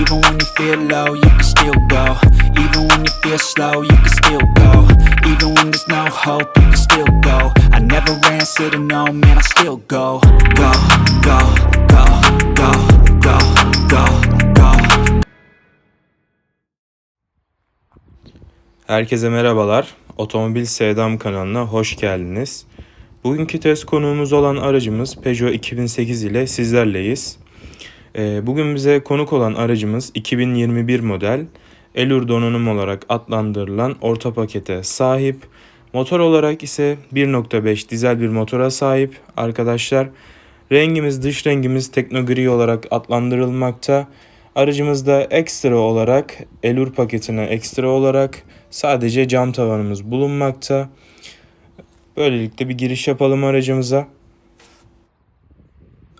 even when you feel low, you can still go. Even when you feel slow, you can still go. Even when there's no hope, you can still go. I never answer to no, man, I still go. Go, go, go, go, go, go, go. Herkese merhabalar. Otomobil Sevdam kanalına hoş geldiniz. Bugünkü test konuğumuz olan aracımız Peugeot 2008 ile sizlerleyiz. Ee, Bugün bize konuk olan aracımız 2021 model Elur donanım olarak adlandırılan orta pakete sahip. Motor olarak ise 1.5 dizel bir motora sahip arkadaşlar. Rengimiz dış rengimiz teknogri olarak adlandırılmakta. Aracımızda ekstra olarak Elur paketine ekstra olarak sadece cam tavanımız bulunmakta. Böylelikle bir giriş yapalım aracımıza.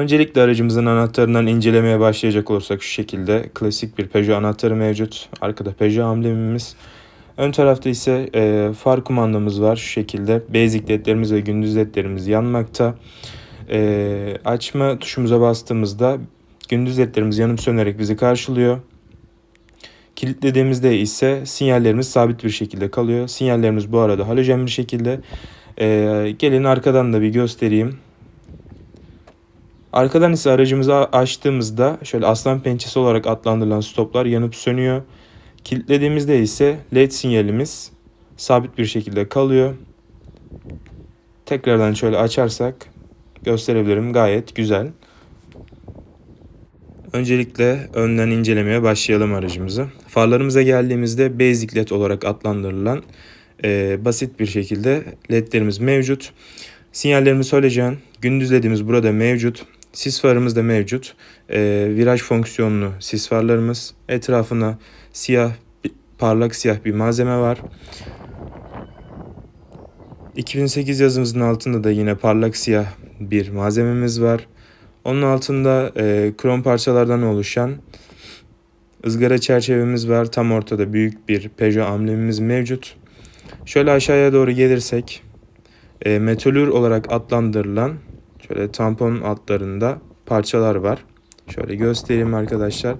Öncelikle aracımızın anahtarından incelemeye başlayacak olursak şu şekilde klasik bir Peugeot anahtarı mevcut. Arkada Peugeot amblemimiz. Ön tarafta ise e, far kumandamız var şu şekilde. Basic ledlerimiz ve gündüz ledlerimiz yanmakta. E, açma tuşumuza bastığımızda gündüz ledlerimiz yanıp sönerek bizi karşılıyor. Kilitlediğimizde ise sinyallerimiz sabit bir şekilde kalıyor. Sinyallerimiz bu arada halojen bir şekilde. E, gelin arkadan da bir göstereyim. Arkadan ise aracımızı açtığımızda şöyle aslan pençesi olarak adlandırılan stoplar yanıp sönüyor. Kilitlediğimizde ise led sinyalimiz sabit bir şekilde kalıyor. Tekrardan şöyle açarsak gösterebilirim gayet güzel. Öncelikle önden incelemeye başlayalım aracımızı. Farlarımıza geldiğimizde basic led olarak adlandırılan e, basit bir şekilde ledlerimiz mevcut. Sinyallerimiz halojen, gündüz ledimiz burada mevcut. Sis farımız da mevcut. E, viraj fonksiyonlu sis farlarımız. Etrafına siyah, parlak siyah bir malzeme var. 2008 yazımızın altında da yine parlak siyah bir malzememiz var. Onun altında e, krom parçalardan oluşan ızgara çerçevemiz var. Tam ortada büyük bir Peugeot amblemimiz mevcut. Şöyle aşağıya doğru gelirsek e, metalür olarak adlandırılan şöyle tampon altlarında parçalar var. Şöyle göstereyim arkadaşlar.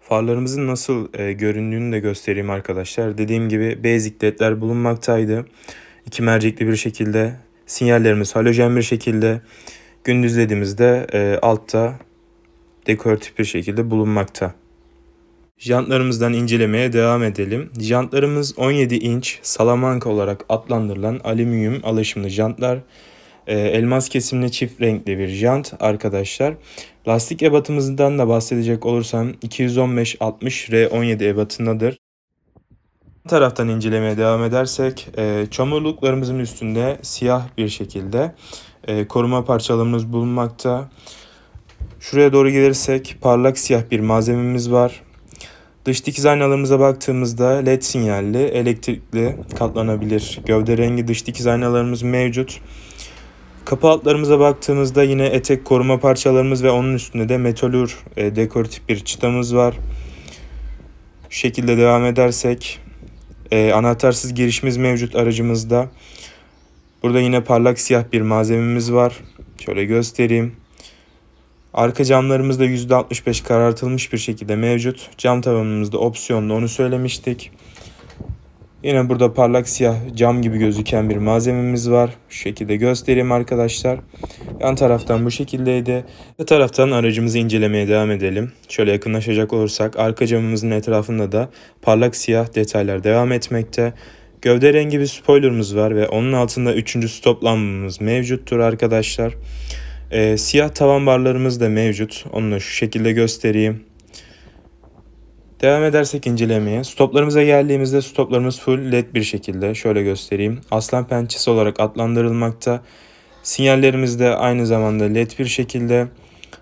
Farlarımızın nasıl e, göründüğünü de göstereyim arkadaşlar. Dediğim gibi basic ledler bulunmaktaydı. İki mercekli bir şekilde sinyallerimiz halojen bir şekilde gündüz ledimizde e, altta dekoratif bir şekilde bulunmakta. Jantlarımızdan incelemeye devam edelim. Jantlarımız 17 inç Salamanca olarak adlandırılan alüminyum alaşımlı jantlar. E, elmas kesimli çift renkli bir jant arkadaşlar. Lastik ebatımızdan da bahsedecek olursam 215-60 R17 ebatındadır. taraftan incelemeye devam edersek e, çamurluklarımızın üstünde siyah bir şekilde e, koruma parçalarımız bulunmakta. Şuraya doğru gelirsek parlak siyah bir malzememiz var. Dış dikiz aynalarımıza baktığımızda led sinyalli, elektrikli, katlanabilir gövde rengi dış dikiz aynalarımız mevcut. Kapı altlarımıza baktığımızda yine etek koruma parçalarımız ve onun üstünde de metalur e, dekoratif bir çıtamız var. Şu şekilde devam edersek e, anahtarsız girişimiz mevcut aracımızda. Burada yine parlak siyah bir malzememiz var. Şöyle göstereyim. Arka camlarımız da %65 karartılmış bir şekilde mevcut. Cam tavanımızda opsiyonlu onu söylemiştik. Yine burada parlak siyah cam gibi gözüken bir malzememiz var. Şu şekilde göstereyim arkadaşlar. Yan taraftan bu şekildeydi. Bu taraftan aracımızı incelemeye devam edelim. Şöyle yakınlaşacak olursak arka camımızın etrafında da parlak siyah detaylar devam etmekte. Gövde rengi bir spoilerımız var ve onun altında üçüncü stop lambamız mevcuttur arkadaşlar. Ee, siyah tavan barlarımız da mevcut. Onu da şu şekilde göstereyim. Devam edersek incelemeye. Stoplarımıza geldiğimizde stoplarımız full led bir şekilde. Şöyle göstereyim. Aslan pençesi olarak adlandırılmakta. Sinyallerimiz de aynı zamanda led bir şekilde.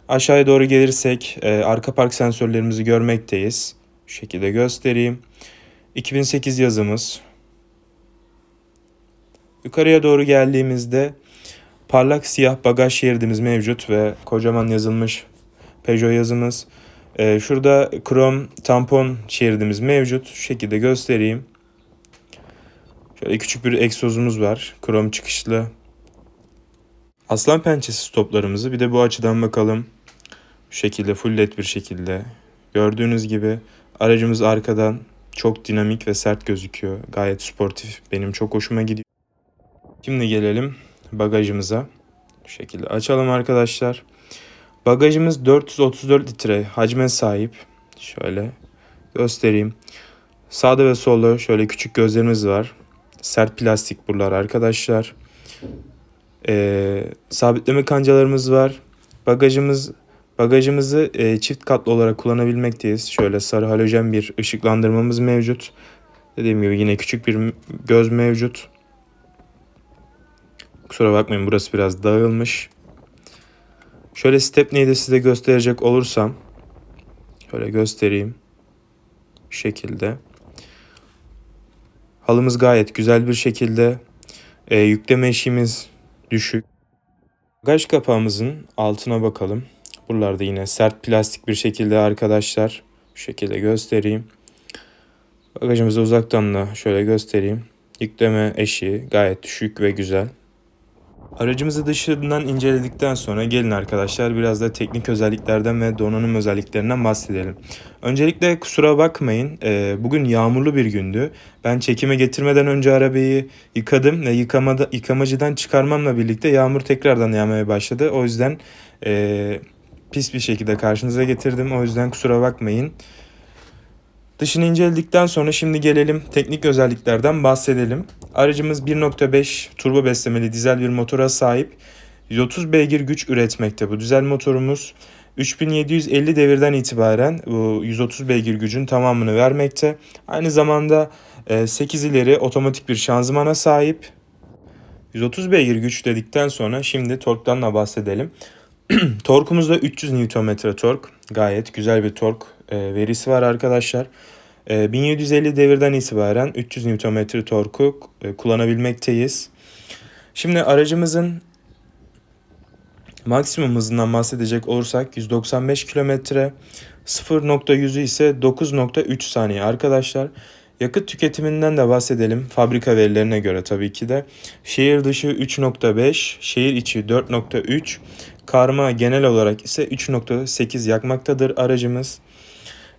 Aşağıya doğru gelirsek e, arka park sensörlerimizi görmekteyiz. Şu şekilde göstereyim. 2008 yazımız. Yukarıya doğru geldiğimizde parlak siyah bagaj şeridimiz mevcut ve kocaman yazılmış Peugeot yazımız. Ee, şurada krom tampon şeridimiz mevcut. Şu şekilde göstereyim. Şöyle küçük bir egzozumuz var. Krom çıkışlı. Aslan pençesi stoplarımızı bir de bu açıdan bakalım. Şu şekilde full led bir şekilde. Gördüğünüz gibi aracımız arkadan çok dinamik ve sert gözüküyor. Gayet sportif. Benim çok hoşuma gidiyor. Şimdi gelelim bagajımıza. Şu şekilde açalım arkadaşlar. Bagajımız 434 litre hacme sahip. Şöyle göstereyim. Sağda ve solda şöyle küçük gözlerimiz var. Sert plastik buralar arkadaşlar. Ee, sabitleme kancalarımız var. Bagajımız bagajımızı e, çift katlı olarak kullanabilmekteyiz. Şöyle sarı halojen bir ışıklandırmamız mevcut. Dediğim gibi yine küçük bir göz mevcut. Kusura bakmayın burası biraz dağılmış. Şöyle stepneyi de size gösterecek olursam. Şöyle göstereyim. Şu şekilde. Halımız gayet güzel bir şekilde. E, yükleme eşiğimiz düşük. Bagaj kapağımızın altına bakalım. Buralarda yine sert plastik bir şekilde arkadaşlar. Şu şekilde göstereyim. Bagajımızı uzaktan da şöyle göstereyim. Yükleme eşiği gayet düşük ve güzel. Aracımızı dışından inceledikten sonra gelin arkadaşlar biraz da teknik özelliklerden ve donanım özelliklerinden bahsedelim. Öncelikle kusura bakmayın e, bugün yağmurlu bir gündü. Ben çekime getirmeden önce arabayı yıkadım ve yıkamada, yıkamacıdan çıkarmamla birlikte yağmur tekrardan yağmaya başladı. O yüzden e, pis bir şekilde karşınıza getirdim. O yüzden kusura bakmayın. Dışını inceledikten sonra şimdi gelelim teknik özelliklerden bahsedelim. Aracımız 1.5 turbo beslemeli dizel bir motora sahip. 130 beygir güç üretmekte bu dizel motorumuz. 3750 devirden itibaren bu 130 beygir gücün tamamını vermekte. Aynı zamanda 8 ileri otomatik bir şanzımana sahip. 130 beygir güç dedikten sonra şimdi torktan da bahsedelim. Torkumuzda 300 Nm tork. Gayet güzel bir tork e, verisi var arkadaşlar. E, 1750 devirden itibaren 300 Nm torku e, kullanabilmekteyiz. Şimdi aracımızın maksimum hızından bahsedecek olursak 195 km, 0.100'ü ise 9.3 saniye arkadaşlar. Yakıt tüketiminden de bahsedelim. Fabrika verilerine göre tabii ki de. Şehir dışı 3.5, şehir içi 4.3, karma genel olarak ise 3.8 yakmaktadır aracımız.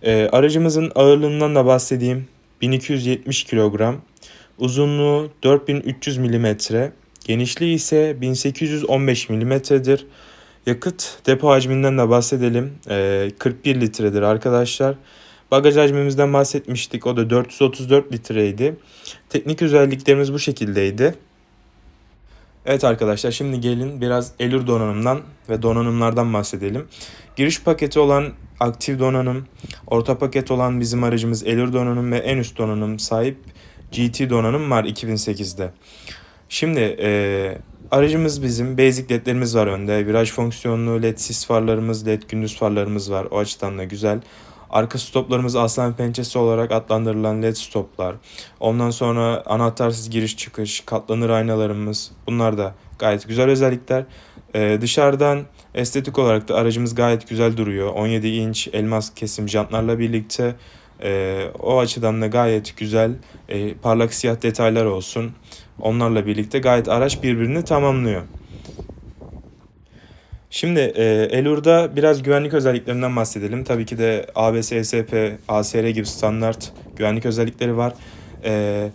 Ee, aracımızın ağırlığından da bahsedeyim. 1270 kilogram. Uzunluğu 4300 milimetre. Genişliği ise 1815 milimetredir. Yakıt depo hacminden de bahsedelim. Ee, 41 litredir arkadaşlar. Bagaj hacmimizden bahsetmiştik. O da 434 litreydi. Teknik özelliklerimiz bu şekildeydi. Evet arkadaşlar şimdi gelin biraz Elur donanımdan ve donanımlardan bahsedelim. Giriş paketi olan aktif donanım, orta paket olan bizim aracımız Elur donanım ve en üst donanım sahip GT donanım var 2008'de. Şimdi e, aracımız bizim basic ledlerimiz var önde. Viraj fonksiyonlu led sis farlarımız, led gündüz farlarımız var. O açıdan da güzel. Arka stoplarımız aslan pençesi olarak adlandırılan led stoplar. Ondan sonra anahtarsız giriş çıkış, katlanır aynalarımız. Bunlar da gayet güzel özellikler. Ee, dışarıdan estetik olarak da aracımız gayet güzel duruyor. 17 inç elmas kesim jantlarla birlikte e, o açıdan da gayet güzel e, parlak siyah detaylar olsun. Onlarla birlikte gayet araç birbirini tamamlıyor. Şimdi e, Elur'da biraz güvenlik özelliklerinden bahsedelim. Tabii ki de ABS, ESP, ASR gibi standart güvenlik özellikleri var. E,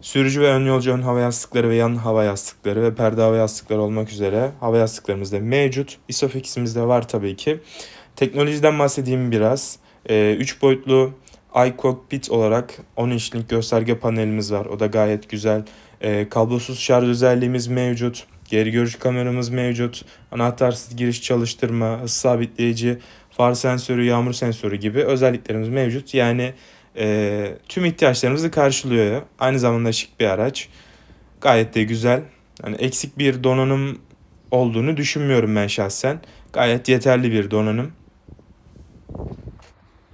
sürücü ve ön yolcu ön hava yastıkları ve yan hava yastıkları ve perde hava yastıkları olmak üzere hava yastıklarımız da mevcut. ISOFIX'imiz de var tabii ki. Teknolojiden bahsedeyim biraz. 3 boyutlu iCockpit olarak 10 inçlik gösterge panelimiz var. O da gayet güzel. Ee, kablosuz şarj özelliğimiz mevcut. Geri görüş kameramız mevcut. Anahtarsız giriş çalıştırma, hız sabitleyici, far sensörü, yağmur sensörü gibi özelliklerimiz mevcut. Yani e, tüm ihtiyaçlarımızı karşılıyor. Aynı zamanda şık bir araç. Gayet de güzel. Hani eksik bir donanım olduğunu düşünmüyorum ben şahsen. Gayet yeterli bir donanım.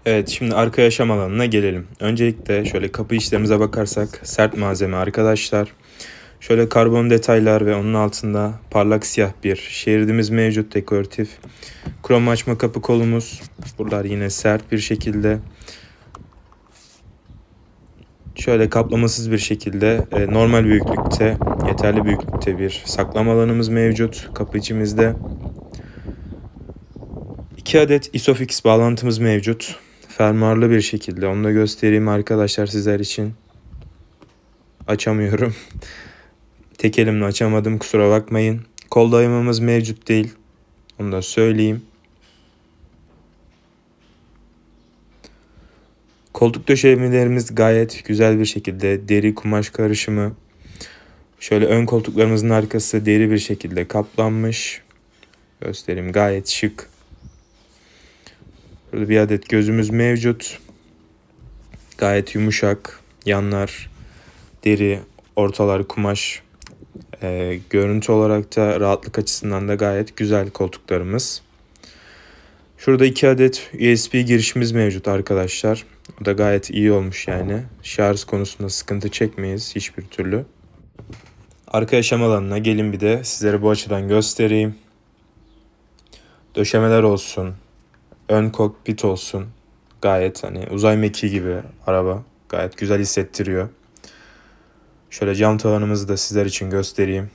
Evet şimdi arka yaşam alanına gelelim. Öncelikle şöyle kapı işlerimize bakarsak sert malzeme arkadaşlar. Şöyle karbon detaylar ve onun altında parlak siyah bir şeridimiz mevcut dekoratif. Krom açma kapı kolumuz. Buralar yine sert bir şekilde. Şöyle kaplamasız bir şekilde e, normal büyüklükte, yeterli büyüklükte bir saklama alanımız mevcut kapı içimizde. 2 adet Isofix bağlantımız mevcut. Fermuarlı bir şekilde. Onu da göstereyim arkadaşlar sizler için. Açamıyorum. Tek elimle açamadım kusura bakmayın. Kol dayamamız mevcut değil. Onu da söyleyeyim. Koltuk döşemelerimiz gayet güzel bir şekilde deri kumaş karışımı. Şöyle ön koltuklarımızın arkası deri bir şekilde kaplanmış. Göstereyim gayet şık. Burada bir adet gözümüz mevcut. Gayet yumuşak. Yanlar deri, ortalar kumaş. Ee, görüntü olarak da rahatlık açısından da gayet güzel koltuklarımız. Şurada iki adet USB girişimiz mevcut arkadaşlar. O da gayet iyi olmuş yani. Şarj konusunda sıkıntı çekmeyiz hiçbir türlü. Arka yaşam alanına gelin bir de sizlere bu açıdan göstereyim. Döşemeler olsun. Ön kokpit olsun. Gayet hani uzay mekiği gibi araba. Gayet güzel hissettiriyor. Şöyle cam tavanımızı da sizler için göstereyim.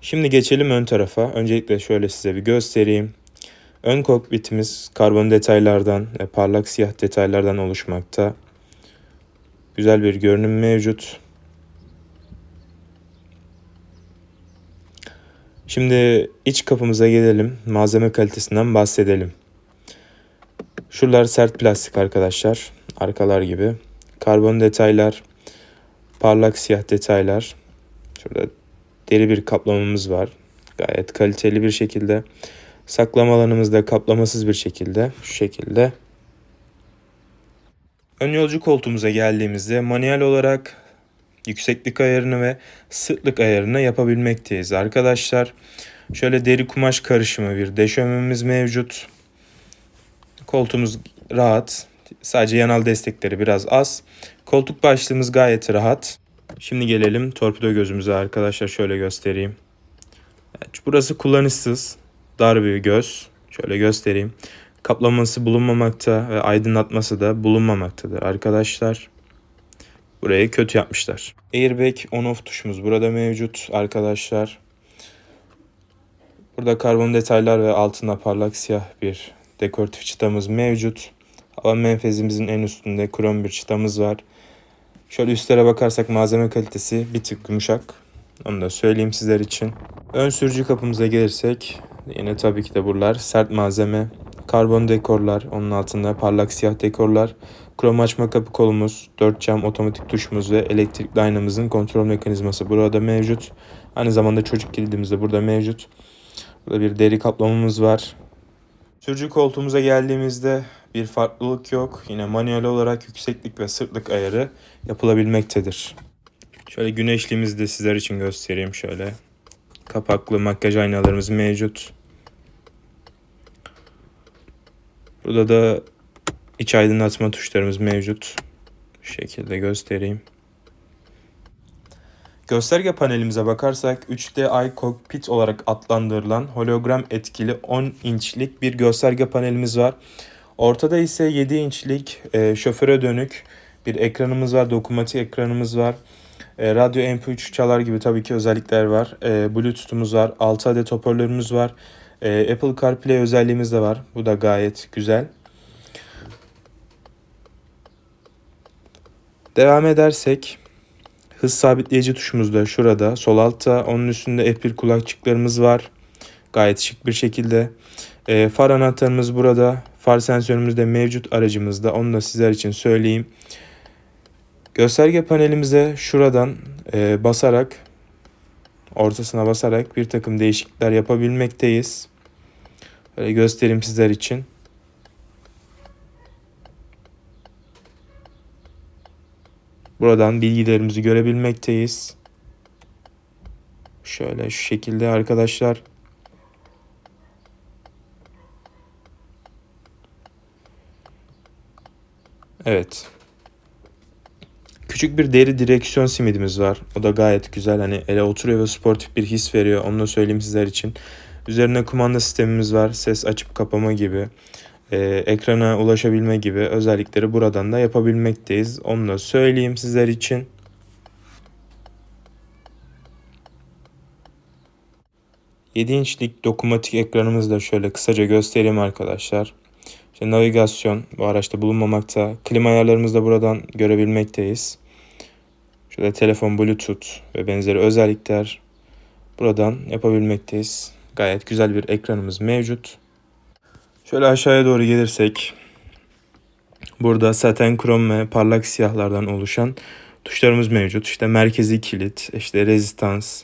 Şimdi geçelim ön tarafa. Öncelikle şöyle size bir göstereyim. Ön kokpitimiz karbon detaylardan, e, parlak siyah detaylardan oluşmakta. Güzel bir görünüm mevcut. Şimdi iç kapımıza gelelim. Malzeme kalitesinden bahsedelim. Şuralar sert plastik arkadaşlar. Arkalar gibi. Karbon detaylar, parlak siyah detaylar. Şurada deri bir kaplamamız var. Gayet kaliteli bir şekilde. Saklama alanımız da kaplamasız bir şekilde. Şu şekilde. Ön yolcu koltuğumuza geldiğimizde manuel olarak yükseklik ayarını ve sırtlık ayarını yapabilmekteyiz arkadaşlar. Şöyle deri kumaş karışımı bir döşememiz mevcut. Koltuğumuz rahat. Sadece yanal destekleri biraz az. Koltuk başlığımız gayet rahat. Şimdi gelelim torpido gözümüze arkadaşlar şöyle göstereyim. Evet, burası kullanışsız. Dar bir göz. Şöyle göstereyim. Kaplaması bulunmamakta ve aydınlatması da bulunmamaktadır arkadaşlar. Burayı kötü yapmışlar. Airbag on off tuşumuz burada mevcut arkadaşlar. Burada karbon detaylar ve altında parlak siyah bir dekoratif çıtamız mevcut. Hava menfezimizin en üstünde krom bir çıtamız var. Şöyle üstlere bakarsak malzeme kalitesi bir tık yumuşak. Onu da söyleyeyim sizler için. Ön sürücü kapımıza gelirsek yine tabii ki de buralar sert malzeme. Karbon dekorlar, onun altında parlak siyah dekorlar. Krom açma kapı kolumuz, 4 cam otomatik tuşumuz ve elektrikli aynamızın kontrol mekanizması burada mevcut. Aynı zamanda çocuk kilidimiz de burada mevcut. Burada bir deri kaplamamız var. Sürücü koltuğumuza geldiğimizde bir farklılık yok. Yine manuel olarak yükseklik ve sırtlık ayarı yapılabilmektedir. Şöyle güneşliğimizi de sizler için göstereyim şöyle. Kapaklı makyaj aynalarımız mevcut. Burada da iç aydınlatma tuşlarımız mevcut. Şu şekilde göstereyim. Gösterge panelimize bakarsak 3D iCockpit olarak adlandırılan hologram etkili 10 inçlik bir gösterge panelimiz var. Ortada ise 7 inçlik e, şoföre dönük bir ekranımız var, dokunmatik ekranımız var. E, radyo MP3 çalar gibi tabii ki özellikler var. E, Bluetooth'umuz var, 6 adet hoparlörümüz var. E, Apple CarPlay özelliğimiz de var. Bu da gayet güzel. Devam edersek hız sabitleyici tuşumuz da şurada sol altta. Onun üstünde F1 kulakçıklarımız var. Gayet şık bir şekilde. E, far anahtarımız burada. Far sensörümüz de mevcut aracımızda. Onu da sizler için söyleyeyim. Gösterge panelimize şuradan e, basarak ortasına basarak bir takım değişiklikler yapabilmekteyiz. Böyle göstereyim sizler için. Buradan bilgilerimizi görebilmekteyiz. Şöyle şu şekilde arkadaşlar. Evet. Küçük bir deri direksiyon simidimiz var. O da gayet güzel. Hani ele oturuyor ve sportif bir his veriyor. Onu da söyleyeyim sizler için. Üzerine kumanda sistemimiz var. Ses açıp kapama gibi. Ee, ekrana ulaşabilme gibi özellikleri buradan da yapabilmekteyiz. Onu da söyleyeyim sizler için. ...7 inçlik dokunmatik ekranımızı da şöyle kısaca göstereyim arkadaşlar. İşte navigasyon bu araçta bulunmamakta. Klima ayarlarımızı da buradan görebilmekteyiz. Şurada telefon, bluetooth ve benzeri özellikler buradan yapabilmekteyiz. Gayet güzel bir ekranımız mevcut. Şöyle aşağıya doğru gelirsek burada saten krom ve parlak siyahlardan oluşan tuşlarımız mevcut. İşte merkezi kilit, işte rezistans,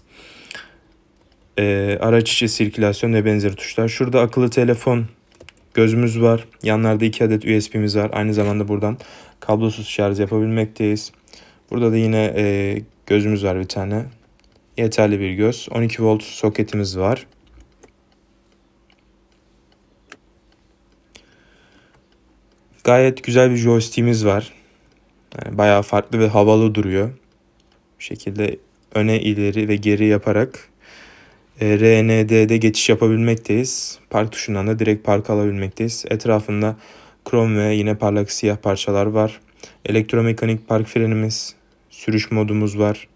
e, araç içi sirkülasyon ve benzeri tuşlar. Şurada akıllı telefon gözümüz var. Yanlarda iki adet USB'miz var. Aynı zamanda buradan kablosuz şarj yapabilmekteyiz. Burada da yine e, gözümüz var bir tane. Yeterli bir göz. 12 volt soketimiz var. Gayet güzel bir joystick'imiz var. Yani bayağı farklı ve havalı duruyor. Bu şekilde öne ileri ve geri yaparak e, RND'de geçiş yapabilmekteyiz. Park tuşundan da direkt park alabilmekteyiz. Etrafında krom ve yine parlak siyah parçalar var. Elektromekanik park frenimiz, sürüş modumuz var.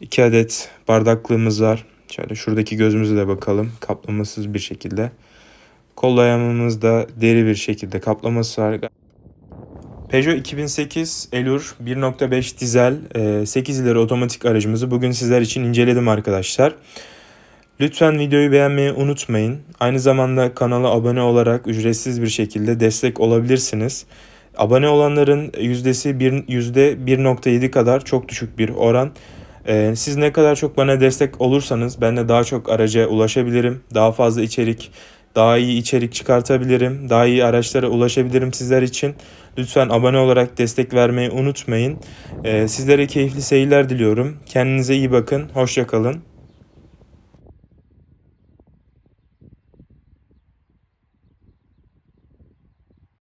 2 adet bardaklığımız var. Şöyle şuradaki gözümüze de bakalım. Kaplamasız bir şekilde. Kol dayamamız da deri bir şekilde kaplaması var. Peugeot 2008 Elur 1.5 dizel e, 8 ileri otomatik aracımızı bugün sizler için inceledim arkadaşlar. Lütfen videoyu beğenmeyi unutmayın. Aynı zamanda kanala abone olarak ücretsiz bir şekilde destek olabilirsiniz. Abone olanların yüzdesi bir, yüzde 1.7 kadar çok düşük bir oran. Ee, siz ne kadar çok bana destek olursanız ben de daha çok araca ulaşabilirim. Daha fazla içerik, daha iyi içerik çıkartabilirim. Daha iyi araçlara ulaşabilirim sizler için. Lütfen abone olarak destek vermeyi unutmayın. Ee, sizlere keyifli seyirler diliyorum. Kendinize iyi bakın. Hoşçakalın.